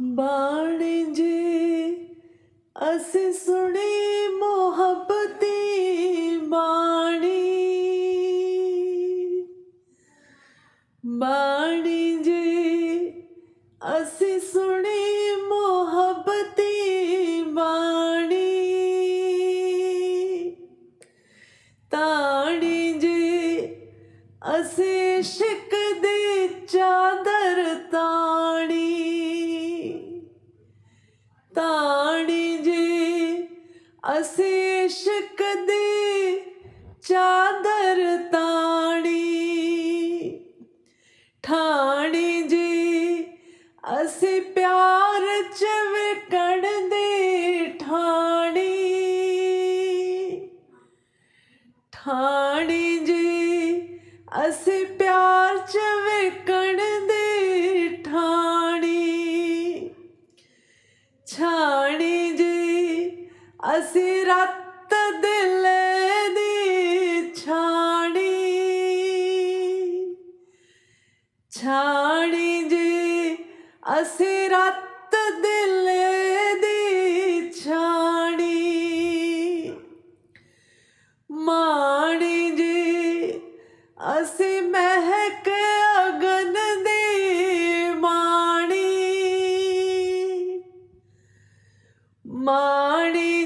ਬਾਣੀ ਜੀ ਅਸੀਂ ਸੁਣੀ ਮੁਹੱਬਤੀ ਬਾਣੀ ਬਾਣੀ। ਜੀ ਅਸੀਂ ਸੁਣੀ ਮੁਹੱਬਤੀ ਬਾਣੀ। ਤਾਣੀ ਜੀ ਅਸੀਂ ਸ਼ਿਕ ਦੇ ਚਾਦ ਅਸੀਂ ਇਸ਼ਕ ਦੀ ਚਾਦਰ ਤਾਣੀ। ਠਾਣੀ ਜੀ, ਅਸੀਂ ਪਿਆਰ ਚ ਵਿਕਣ ਦੀ ਠਾਣੀ। ਠਾਣੀ ਜੀ, ਅਸੀਂ ਪਿਆਰ ਚ ਅਸੀਂ ਰਤ ਦਿਲ ਦੀ ਛਾਣੀ ਛਾਣੀ ਜੀ, ਅਸੀਂ ਰੱਤ ਦਿਲ ਦੀ ਛਾਣੀ। ਮਾਣੀ ਜੀ, ਅਸੀਂ ਮਹਿਕ ਅਗਨ ਦੀ ਮਾਣੀ। ਮਾਣੀ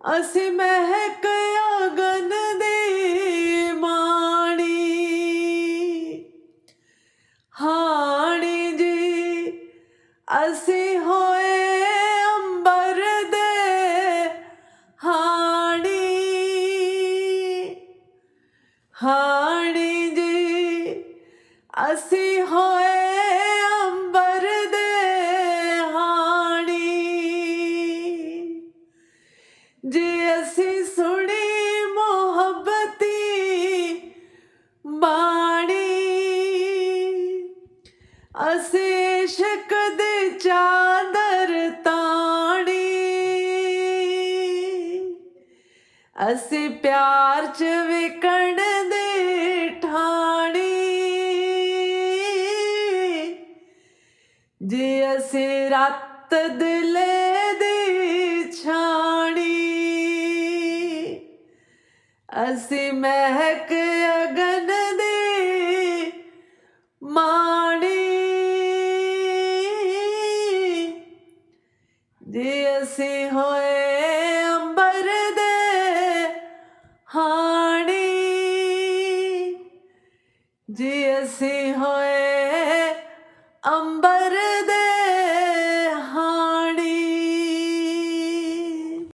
ਅਸੀਂ ਮਹਿਕ ਅਗਨ ਦੀ ਮਾਣੀ। ਹਾਣੀ ਜੀ, ਅਸੀਂ ਹੋਏ ਅੰਬਰ ਦੇ ਹਾਣੀ। ਹਾਣੀ ਜੀ, ਅਸੀਂ ਹੋਏ ਅਸੀਂ ਇਸ਼ਕ ਚਾਦਰ ਤਾਣੀ। ਅਸੀਂ ਪਿਆਰ ਚ ਵਿਕਣ ਦੇ ਠਾਣੀ। ਜੇ ਅਸੀਂ ਰੱਤ ਦਿਲੇ ਦੀ ਛਾਣੀ। ਅਸੀਂ ਮਹਿਕ ਅਗਨ ਜੇ ਅਸੀਂ ਹੋਏ ਅੰਬਰ ਦੇ ਹਾਣੀ। ਜੇ ਅਸੀਂ ਹੋਏ ਅੰਬਰ ਦੇ